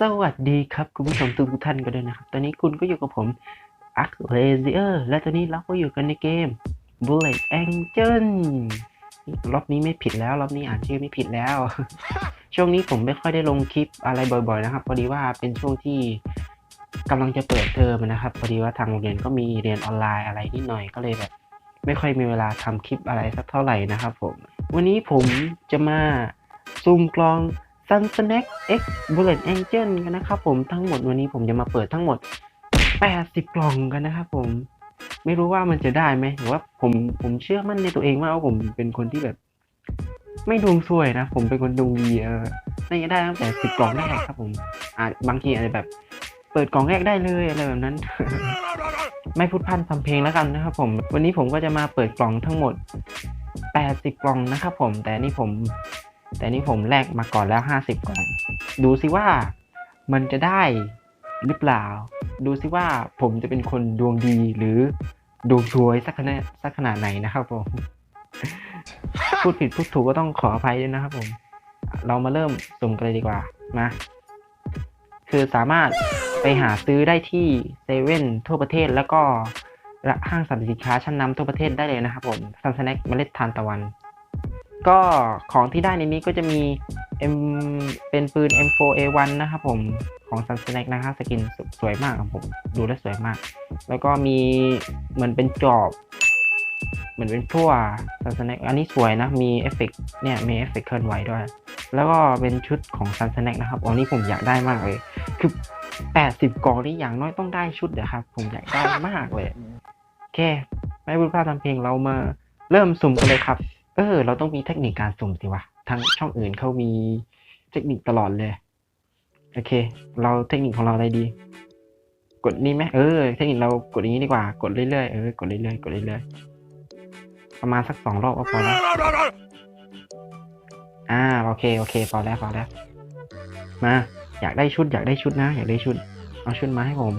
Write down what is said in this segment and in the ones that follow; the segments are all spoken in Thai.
สวัสดีครับคุณผู้ชมทุกท่านกันด้วยนะครับ ตอนนี้คุณก็อยู่กับผม a r c l a z i e r และตอนนี้เราก็อยู่กันในเกม Bullet Angel รอบนี้ไม่ผิดแล้ว รอบนี้อ่านชื่อไม่ผิดแล้ว ช่วงนี้ผมไม่ค่อยได้ลงคลิปอะไรบ่อยๆนะครับ พอดีว่าเป็นช่วงที่กำลังจะเปิดเทอมนะครับ พอดีว่าทางโรงเรียนก็มีเรียนออนไลน์อะไรนิดหน่อยก็เลยแบบ ไม่ค่อยมีเวลาทำคลิปอะไรสักเท่าไหร่นะครับผม วันนี้ผมจะมาซูมกลอง Sun Snack X Bullet Angel กันนะครับผมทั้งหมดวันนี้ผมจะมาเปิดทั้งหมด 80 กล่องกันนะครับผม ไม่รู้ว่ามันจะได้ไหมหรือว่าผมผมเชื่อมั่นในตัวเองว่าผมเป็นคนที่แบบ ไม่ดวงซวยนะ ผมเป็นคนดวงดีเออน่าจะได้ตั้งแต่10กล่องแรกครับผมอ่าบางทีอาจจะแบบ เปิดกล่องแรกได้เลยอะไรแบบนั้น ไม่พูดพร่ำทำเพลงแล้วกันนะครับผม วันนี้ผมก็จะมาเปิดกล่องทั้งหมด 80 กล่องนะครับผม แต่นี่ผม แต่นี่ผมแลกมาก่อนแล้ว 50 กล่อง ดูสิว่ามันจะได้หรือเปล่า ดูสิว่าผมจะเป็นคนดวงดีหรือดวงช่วยสักขนาดสักขนาดไหนนะครับผม พูดผิดพูดถูกก็ต้องขออภัยด้วยนะครับผม เรามาเริ่มสุ่มกันเลยดีกว่า มา คือสามารถ ไปหาซื้อได้ที่เซเว่นทั่วประเทศแล้วก็ห้างสรรพสินค้าชั้นนำทั่วประเทศได้เลยนะครับผมซันสแน็คเมล็ดทานตะวัน ก็ของที่ได้ในนี้ก็จะมี M เป็นปืน M4A1 นะครับผมของ s u n s n a c นะครับสกินสสวยมากครับผมดูแลวสวยมาก แล้วก็มีเหมือนเป็นจอบเหมือนเป็นพวก s u n s n a c อันนี้สวยนะ มีเอฟเฟกเนี่ยมีเอฟเฟกเคลื่อนไหวด้วย แล้วก็เป็นชุดของ s u n s n a c นะครับอันนี้ผมอยากได้มากเลย คือ 80กล่องนี่อย่างน้อยต้องได้ชุดเดียครับ ผมอยากได้มากเลยโอเคไม่พูดพลาดทำเพลงเรามาเริ่มสุ่มกันเลยครับ เออ เราต้องมีเทคนิคการสุ่มสิวะทางช่องอื่นเขามีเทคนิคตลอดเลย โอเค เราเทคนิคของเราอะไรดี กดนี่ไหมเออ เทคนิคเรากดอย่างนี้ดีกว่า กดเรื่อยๆเออกดเรื่อยๆกดเรื่อยๆประมาณสักสองรอบก็พอแล้วอ่าโอเคโอเคพอแล้วพอแล้วมา อยากได้ชุดอยากได้ชุดนะ อยากได้ชุด เอาชุดมาให้ผม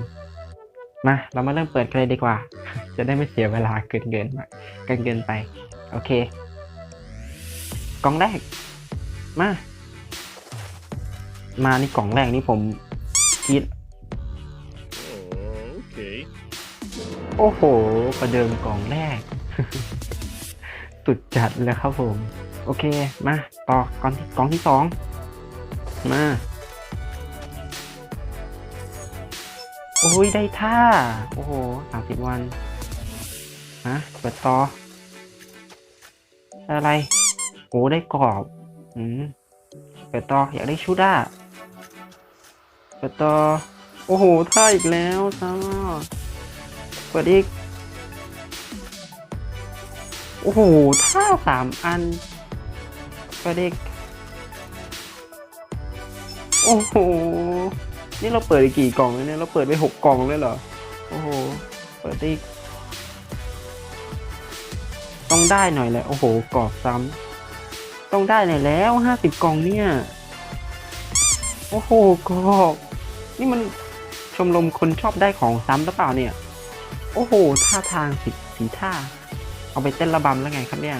มา เรามาเริ่มเปิดกันเลยดีกว่า จะได้ไม่เสียเวลาเกินเกินๆเกินเกินๆไป โอเค กล่องแรก มา มานี่กล่องแรกนี่ผมคิด Okay. โอ้โห ประเดิมกล่องแรก สุดจัดเลยครับผม โอเค มา ต่อกล่องที่กล่องที่สอง มา โอ้ยได้ท่า โอ้โหสามสิบวันฮะเปิดต่อ อะไร โอ้ได้กรอบ อืม เปิดต่อ อยากได้ชุดอะ เปิดต่อ โอ้โห ท่าอีกแล้วซ้ำเปิดอีก โอ้โห ท่าสามอัน เปิดอีก โอ้โห นี่เราเปิดกี่กล่องแล้วเนี่ยเราเปิดไปหกกล่องเลยเหรอ โอ้โห เปิดอีกต้องได้หน่อยแหละ โอ้โหกรอบซ้ำต้องได้หน่อยแล้วห้าสิบกล่องเนี่ย โอ้โหกรอบ นี่มันชมรมคนชอบได้ของซ้ำหรือเปล่าเนี่ย โอ้โห ท่าทางสิสีท่า เอาไปเต้นระบำแล้วไงครับเนี่ย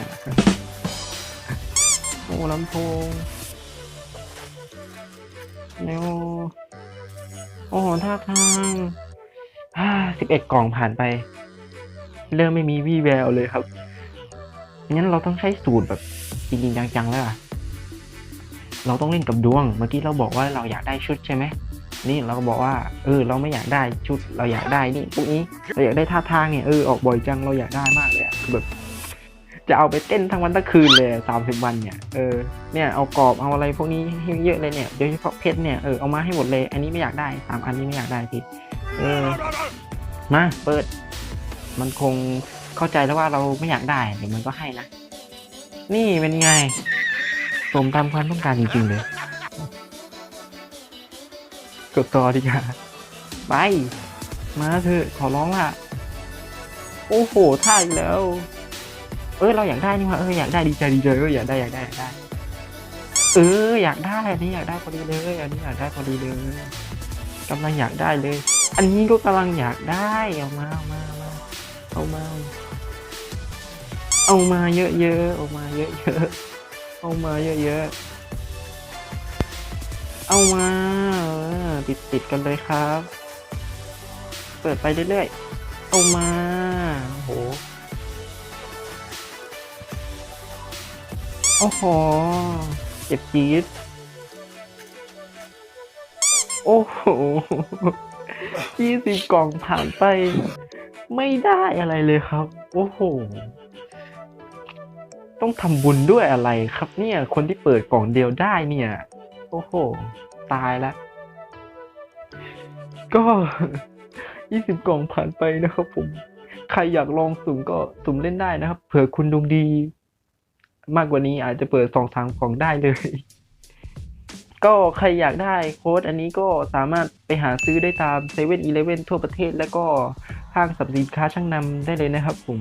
โอ้ลำโพงเร็ว โอ้โหท่าทางฮ่าสิบเอ็ดกล่องผ่านไป เริ่มไม่มีวี่แววเลยครับ งั้นเราต้องใช้สูตรแบบจริงๆจังๆแล้วอะเราต้องเล่นกับดวง เมื่อกี้เราบอกว่าเราอยากได้ชุดใช่ไหม นี่เราก็บอกว่า เออ เราไม่อยากได้ชุด เราอยากได้นี่พวกนี้ เราอยากได้ท่าทางเนี่ย เออ ออกบ่อยจัง เราอยากได้มากเลยอะแบบ จะเอาไปเต้นทั้งวันทั้งคืนเลยสามสิบวันเนี่ยเออเนี่ยเอากรอบเอาอะไรพวกนี้ให้เยอะเลยเนี่ยโดยเฉพาะเพชรเนี่ยเออเอามาให้หมดเลย อันนี้ไม่อยากได้สามอันนี้ไม่อยากได้ทีเออมาเปิด มันคงเข้าใจแล้วว่าเราไม่อยากได้เดี๋ยวมันก็ให้นะนี่เป็นไงสมตามความต้องการจริงๆเลยกดต่อดีกว่าไป มาเถอะขอร้องล่ะ โอ้โหท่าอีกแล้ว เออเราอยากได้นี่ว่าเอออยากได้ดีใจดีใจเอออยากได้อยากได้อยากได้เอออยากได้อันนี้อยากได้พอดีเลยอันนี้อยากได้พอดีเลยกำลังอยากได้เลย อันนี้ก็กำลังอยากได้เอามาเอามาเอามาเอามาเอามาเยอะๆเอามาเยอะๆเอามาเยอะๆเอามาติดติดกันเลยครับ เปิดไปเรื่อยๆเอามาโห โอ้โห เจ็บจี๊ดโอ้โหยี่สิบกล่องผ่านไป ไม่ได้อะไรเลยครับ โอ้โห ต้องทำบุญด้วยอะไรครับเนี่ย คนที่เปิดกล่องเดียวได้เนี่ย โอ้โห ตายแล้วก็ยี่สิบกล่องผ่านไปนะครับผม ใครอยากลองสุ่มก็สุ่มเล่นได้นะครับ เผื่อคุณดวงดี มากกว่านี้อาจจะเปิดสองสามกล่องได้เลย ก็ใครอยากได้โค้ดอันนี้ก็สามารถไปหาซื้อได้ตามเซเว่นอีเลฟเว่นทั่วประเทศแล้วก็ห้างสรรพสินค้าช่างนำได้เลยนะครับผม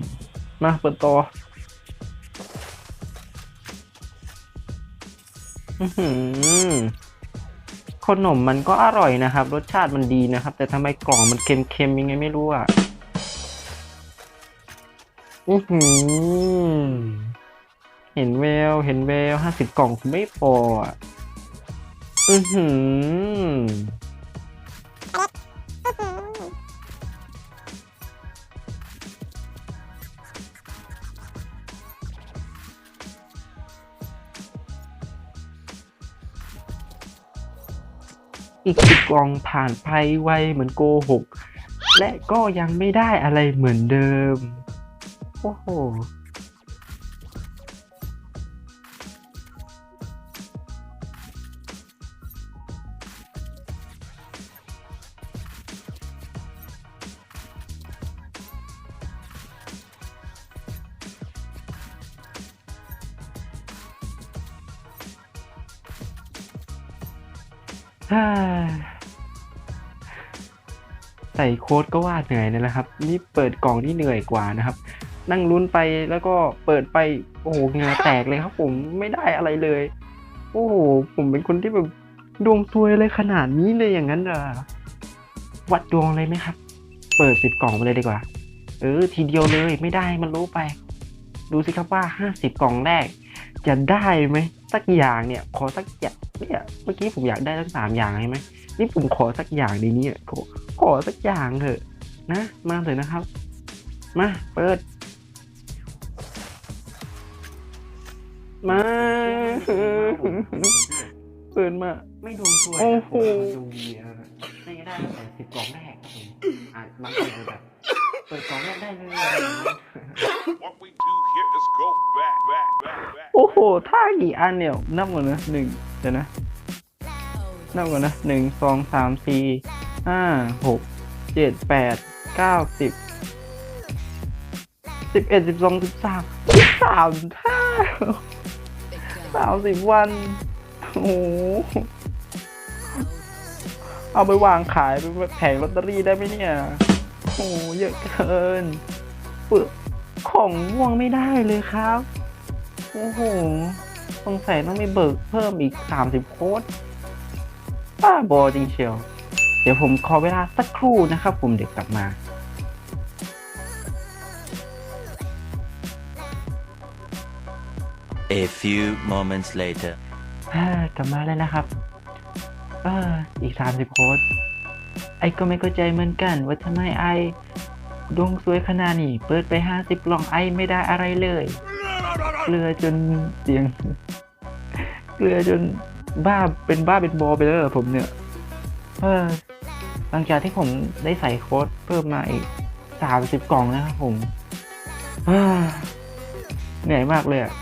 มาเปิดต่ออื้อหือขนมมันก็อร่อยนะครับ รสชาติมันดีนะครับ แต่ทำไมกล่องมันเค็มๆยังไงไม่รู้อะอือหือ เห็นแววเห็นแววห้าสิบกล่องคือไม่พออะ อือหืออีกสิบกล่องผ่านไปไวเหมือนโกหก และก็ยังไม่ได้อะไรเหมือนเดิม โอ้โห ใส่โค้ดก็ว่าเหนื่อยเลยนะครับ นี่เปิดกล่องที่เหนื่อยกว่านะครับ นั่งลุ้นไปแล้วก็เปิดไปโอ้โหเหงื่อแตกเลยครับ ผมไม่ได้อะไรเลย โอ้โหผมเป็นคนที่แบบดวงซวยเลยขนาดนี้เลยอย่างนั้นเหรอวัดดวงเลยไหมครับ เปิดสิบกล่องไปเลยดีกว่า เออ ทีเดียวเลยไม่ได้มันรู้ไป ดูสิครับว่าห้าสิบกล่องแรกจะได้ไหม สักอย่างเนี่ย ขอสักอย่างเนี่ยเมื่อกี้ผมอยากได้ทั้งสามอย่างใช่ไหมนี่ผมขอสักอย่างดีนี้ขอขอสักอย่างเถอะ นะ มาเลยนะครับ มาเปิด มาเปิดมา ไม่ดวงสวยโอ้นะโหผมดวงดีนะไม่ได้ตั้งแต่สิบกล่องแรกครับผมอะบางคนแบบเปิดกล่องแรกได้เลย What we do here is โอ้โหท่ากี่อันเนี่ยนับก่อนนะหนึ่งเดี๋ยวนะนับก่อนนะหนึ่งสองสามสี่ห้าหกเจ็ดแปดเก้าสิบสิบเอ็ดสิบสองสิบสามสิบสามท่าสามสิบวันโอ้โหเอาไปวางขายเป็นแผงลอตเตอรี่ได้ไหมเนี่ย โอ้โหเยอะเกินเปลือก ของม่วงไม่ได้เลยครับ โอ้โหสงสัยต้องไปเบิกเพิ่มอีกสามสิบโค้ดบ้าบอจริงเชียว เดี๋ยวผมขอเวลาสักครู่นะครับ ผมเดี๋ยวกลับมา A few moments later. อ่ากลับมาแล้วนะครับเอออีกสามสิบโค้ดไอ้ก็ไม่เข้าใจเหมือนกันว่าทำไมไอ้ ดวงสวยขนาดนี้เปิดไปห้าสิบกล่องไอ้ไม่ได้อะไรเลย เกลือจนเสียง เกลือจนบ้าเป็นบ้าเป็นบอไปแล้วเหรอผมเนี่ยเออหลังจากที่ผมได้ใส่โค้ดเพิ่มมาอีกสามสิบกล่องนะครับผมเหนื่อยมากเลยอะ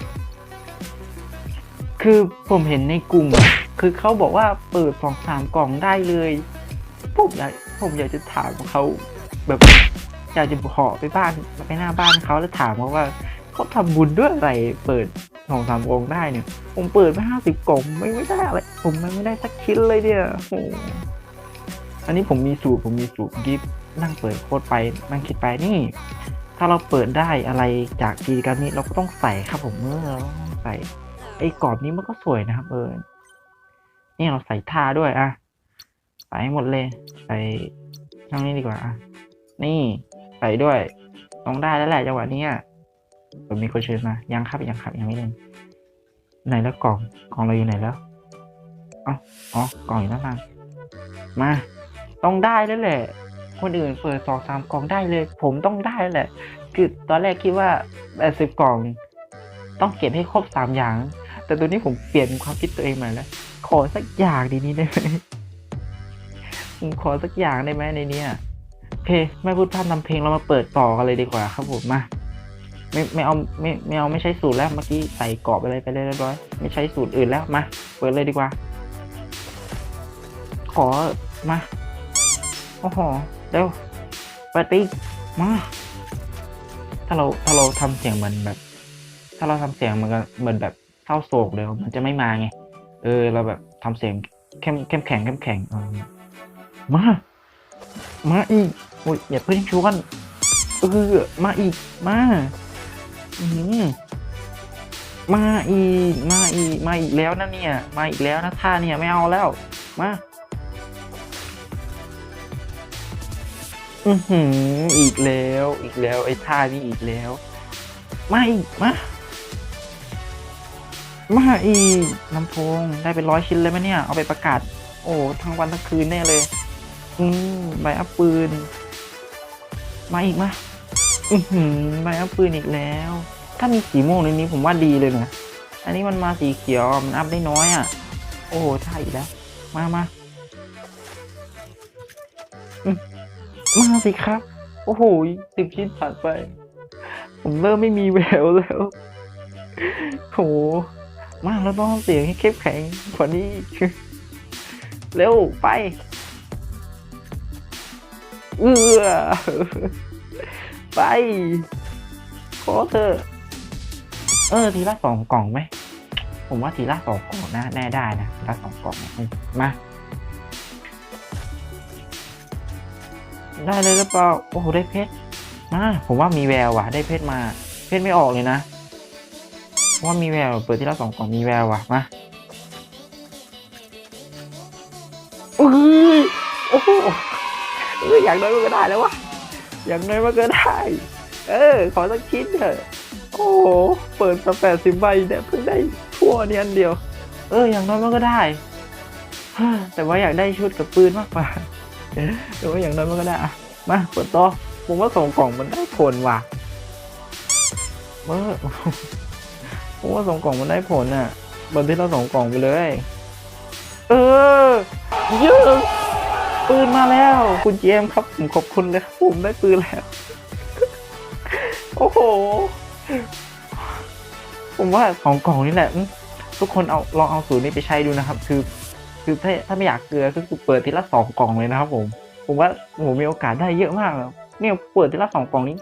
คือผมเห็นในกลุ่มคือเขาบอกว่าเปิดสองสามกล่องได้เลยผมอยากผมอยากจะถามเขาแบบ อยากจะขอไปบ้านไปหน้าบ้านเขาแล้วถามเขาว่าเขาทำบุญด้วยอะไรเปิดสองสามกองได้เนี่ยผมเปิดไปห้าสิบกล่องไม่ไม่ได้อะไรผมมันไม่ได้สักชิ้นเลยเนี่ยโอ้โหอันนี้ผมมีสูตรผมมีสูตรกิฟนั่งเปิดโค้ดไปนั่งคิดไปนี่ ถ้าเราเปิดได้อะไรจากกิจกรรมนี้เราก็ต้องใส่ครับผมเมื่อเราใส่ไอ้กรอบนี้มันก็สวยนะครับเออนี่เราใส่ท่าด้วยอะใส่ให้หมดเลย ใส่ช่องนี้ดีกว่าอะนี่ ใส่ด้วยต้องได้แล้วแหละจังหวะนี้ผมมีคนเชิญมา ยังครับยังครับยังไม่เล่นไหนแล้วกล่องกล่องเราอยู่ไหนแล้วเอ๋ออ๋อกล่องอยู่ด้านล่างมาต้องได้แล้วแหละ คนอื่นเปิดสองสามกล่องได้เลย ผมต้องได้แหละ คือตอนแรกคิดว่าแปดสิบกล่อง ต้องเก็บให้ครบสามอย่าง แต่ตัวนี้ผมเปลี่ยนความคิดตัวเองใหม่แล้วขอสักอย่างดีนี้ได้ไหมผมขอสักอย่างได้ไหมในเนี้ย เค ไม่พูดพร่ำทำเพลงเรามาเปิดต่อกันเลยดีกว่าครับผมมาไม่ไม่เอาไม่ไม่เอาไม่ใช้สูตรแล้วเมื่อกี้ใส่กรอบอะไรไปเรียบร้อย ไม่ใช้สูตรอื่นแล้วมาเปิดเลยดีกว่า ขอมาโอ้โหเร็วเปิดปีกมาถ้าเราถ้าเราทำเสียงเหมือนแบบ ถ้าเราทำเสียงเหมือนกับเหมือนแบบเศร้าโศกเลยวมันจะไม่มาไง เออ เราแบบทำเสียงเข้มเข้มแข็งเข้มแข็งมา มาอีกโอ้ยอย่าเพิ่งชวนเออมาอีกมาอืมมาอีกมาอีกมาอีกแล้วนะเนี่ย มาอีกแล้วนะท่าเนี่ยไม่เอาแล้วมาอือหืออีกแล้วอีกแล้วไอ้ท่านี้อีกแล้ว มาอีกมามาอีกลำโพงได้เป็นร้อยชิ้นเลยไหมเนี่ย เอาไปประกาศ โอ้ทั้งวันทั้งคืนแน่เลย อืมใบอัพปืน มาอีกมาอือหือใบอัพปืนอีกแล้ว ถ้ามีสีม่วงในนี้ผมว่าดีเลยนะอันนี้มันมาสีเขียวมันอัพได้น้อยอะ โอ้ใช่อีกแล้ว มามามมาสิครับ โอ้โหสิบชิ้นผ่านไป ผมเริ่มไม่มีแววแล้วโหมาแล้วต้องเสียงให้เข้มแข็งกว่านี้เร็วไป เอือไป ขอเธอ เออ ทีละสองกล่องไหม ผมว่าทีละสองกล่องนะแน่ได้นะทีละสองกล่องมาได้เลยหรือเปล่า โอ้โห ได้เพชร มา ผมว่ามีแววว่ะ ได้เพชรมา เพชรไม่ออกเลยนะ ว่ามีแวว เปิดทีละสองกล่องมีแววว่ะ มา อออย่างน้อยมันก็ได้แล้ววะอย่างน้อยมันก็ได้ เออ ขอสักชิ้นเถอะโอ้โหเปิดมาแปดสิบใบเนี่ยเพิ่งได้ทั่วเนี่ยอันเดียว เออ อย่างน้อยมันก็ได้แต่ว่าอยากได้ชุดกับปืนมากกว่าแต่ว่าอย่างน้อยมันก็ได้อะมาเปิดต่อผมว่าสองกล่องมันได้ผลว่ะเออผมว่าสองกล่องมันได้ผลอะเปิดที่เราสองกล่องไปเลย เออเยอะ ปืนมาแล้ว คุณเจมส์ครับผมขอบคุณเลยครับผมได้ปืนแล้ว โอ้โห ผมว่าสองกล่องนี่แหละ ทุกคนเอาลองเอาสูตรนี้ไปใช้ดูนะครับ คือ คือถ้าถ้าไม่อยากเกลือก็คือเปิดทีละสองกล่องเลยนะครับ ผม ผมว่าผมมีโอกาสได้เยอะมากเนี่ยเปิดทีละสองกล่องนี้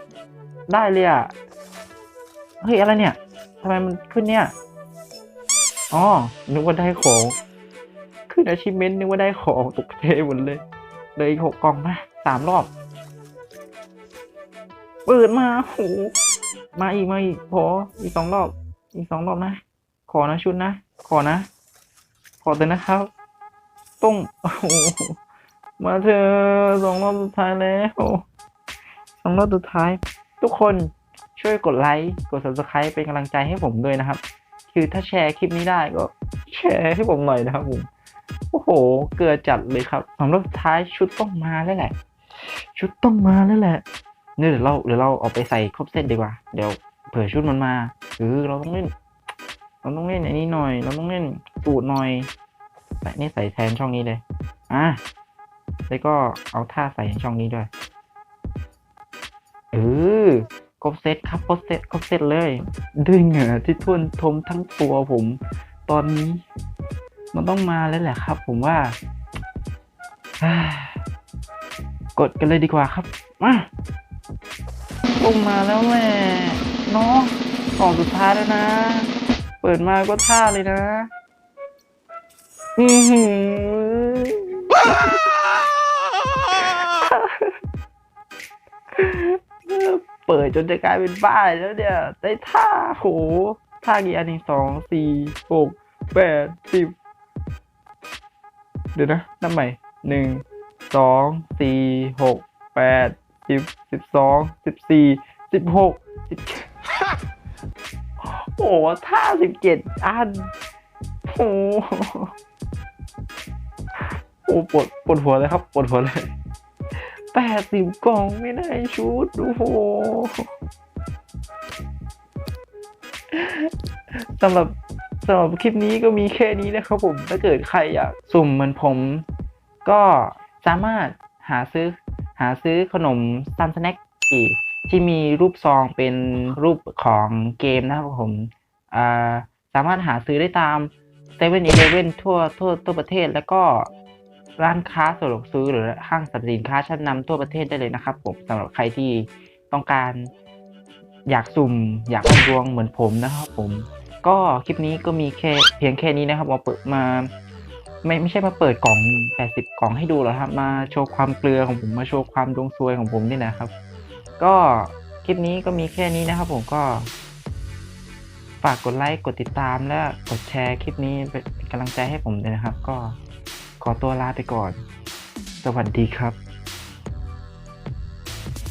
ได้เลยอะเฮ้ยอะไรเนี่ยทำไมมันขึ้นเนี่ยอ๋อนึกว่าได้ของ ขึ้นอาชีพเมนนึกว่าได้ของตกใจหมดเลย เลยอีกหกกล่องมาสามรอบ เปิดมาโหมาอีกมาอีกพออีกสองรอบ อีกสองรอบนะ ขอนะชุดนะ ขอนะ ขอเถอะนะครับต้องโอ้โหมาเธอสองรอบสุดท้ายแล้วสองรอบสุดท้าย ทุกคนช่วยกดไลค์กด subscribe เป็นกำลังใจให้ผมด้วยนะครับ คือถ้าแชร์คลิปนี้ได้ก็แชร์ให้ผมหน่อยนะครับผม โอ้โห เกิดจัดเลยครับสำหรับท้ายชุดต้องมาแล้วแหละ ชุดต้องมาแล้วแหละเนี่ยเดี๋ยวเราเดี๋ยวเราเอาไปใส่ครบเซตดีกว่า เดี๋ยวเผื่อชุดมันมาเออเราต้องเล่น เราต้องเล่นอันนี้หน่อย เราต้องเล่นสูตรหน่อยใส่นี่ใส่แทนช่องนี้เลยอะแล้วก็เอาท่าใส่ในช่องนี้ด้วยเออครบเซตครับครบเซตครบเซตเลย ด้วยเหงื่อที่ท่วมทมทั้งตัวผม ตอนนี้ มันต้องมาแล้วแหละครับ ผมว่ากดกันเลยดีกว่าครับมาต้องมาแล้วแหละเนาะกล่องสุดท้ายแล้วนะ เปิดมาก็ท่าเลยนะอือหือเปิดจนจะกลายเป็นบ้าแล้วเนี่ย ได้ท่าโหท่ากี่อันนี้สองสี่หกแปดสิบ เดี๋ยวนะนับใหม่หนึ่งสองสี่หกแปดสิบสิบสองสิบสี่สิบหกสิบโอ้ท่าสิบเจ็ดอันโอ้โหโอ้ปวดปวดหัวเลยครับปวดหัวเลยแปดสิบกล่องไม่ได้ชุดโอ้โหสำหรับ สำหรับคลิปนี้ก็มีแค่นี้นะครับผม ถ้าเกิดใครอยากสุ่มเหมือนผม ก็สามารถหาซื้อหาซื้อขนมซันสแน็คที่มีรูปซองเป็นรูปของเกมนะครับผมสามารถหาซื้อได้ตามเซเว่นอีเลฟเว่นทั่วทั่วทั่วประเทศแล้วก็ร้านค้าสะดวกซื้อหรือห้างสรรพสินค้าชั้นนำทั่วประเทศได้เลยนะครับผมสำหรับใครที่ต้องการอยากสุ่ม อยากดวงเหมือนผมนะครับผม ก็คลิปนี้ก็มีแค่เพียงแค่นี้นะครับมาเปิดมา ไม่ไม่ใช่มาเปิดกล่อง 80 กล่องให้ดูหรอกครับ มาโชว์ความเกลือของผมมาโชว์ความดวงซวยของผมนี่นะครับ ก็คลิปนี้ก็มีแค่นี้นะครับ ผมก็ ฝากกดไลค์กดติดตามและกดแชร์คลิปนี้เป็นกำลังใจให้ผมด้วยนะครับ ก็ขอตัวลาไปก่อน สวัสดีครับ